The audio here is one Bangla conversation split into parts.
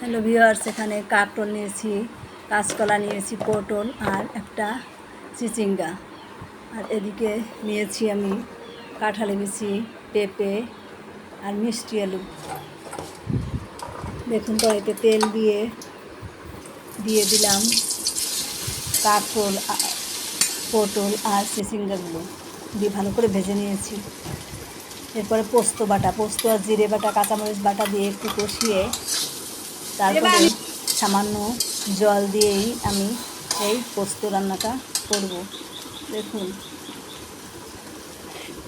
হ্যালো ভিউয়ার্স, এখানে কাকরোল নিয়েছি, কাঁচকলা নিয়েছি, পটল আর একটা চিচিঙ্গা। আর এদিকে নিয়েছি আমি কাঁঠালি বিচি পেঁপে আর মিষ্টি আলু। দেখুন কড়াইতে তেল দিয়ে দিয়ে দিলাম কাকরোল আ- পটল আর চিচিঙ্গাগুলো। দিয়ে ভালো করে ভেজে নিয়েছি। এরপরে পোস্ত বাটা, পোস্ত আর জিরে বাটা, কাঁচামরিচ বাটা দিয়ে একটু কষিয়ে তারপরে সামান্য জল দিয়েই আমি এই পোস্ত রান্নাটা করব। দেখুন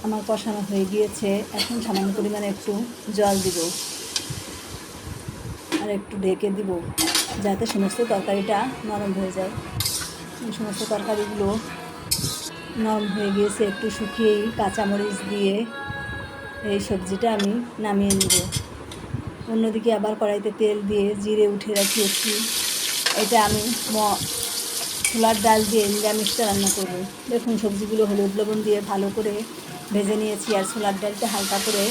আমার কষানো হয়ে গিয়েছে। এখন সামান্য পরিমাণে একটু জল দিব আর একটু ঢেকে দিব যাতে সমস্ত তরকারিটা নরম হয়ে যায়। এই সমস্ত তরকারিগুলো নরম হয়ে গিয়েছে একটু শুকিয়েই কাঁচামরিচ দিয়ে এই সবজিটা আমি নামিয়ে নেব। অন্যদিকে আবার কড়াইতে তেল দিয়ে জিরে উঠে রাখিয়েছি এটা আমি ম, ছোলার ডাল দিয়ে নিরামিষটা রান্না করব। দেখুন, সবজিগুলো হলুদ লবণ দিয়ে ভালো করে ভেজে নিয়েছি আর ছোলার ডালটা হালকা করে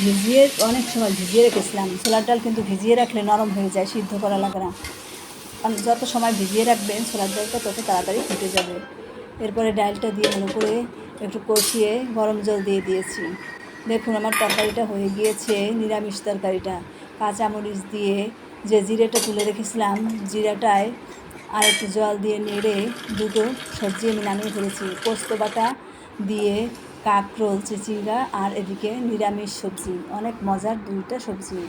ভিজিয়ে, অনেক সময় ভিজিয়ে রেখেছিলাম। ছোলার ডাল কিন্তু ভিজিয়ে রাখলে নরম হয়ে যায়, সিদ্ধ করা লাগে না। কারণ যত সময় ভিজিয়ে রাখবেন, ছোলার ডালটা তত তাড়াতাড়ি ফুটে যাবে। এরপরে ডালটা দিয়ে ভালো করে একটু কষিয়ে গরম জল দিয়ে দিয়েছি। দেখুন, আমার তরকারিটা হয়ে গিয়েছে, নিরামিষ তরকারিটা। কাঁচামরিচ দিয়ে যে জিরেটা তুলে রেখেছিলাম, জিরাটায় আর একটু জল দিয়ে নেড়ে দুটো সবজি আমি নামিয়ে ফেলেছি। পোস্ত বাটা দিয়ে কাঁকরোল, চিচিঙ্গা আর এদিকে নিরামিষ সবজি, অনেক মজার দুইটা সবজি।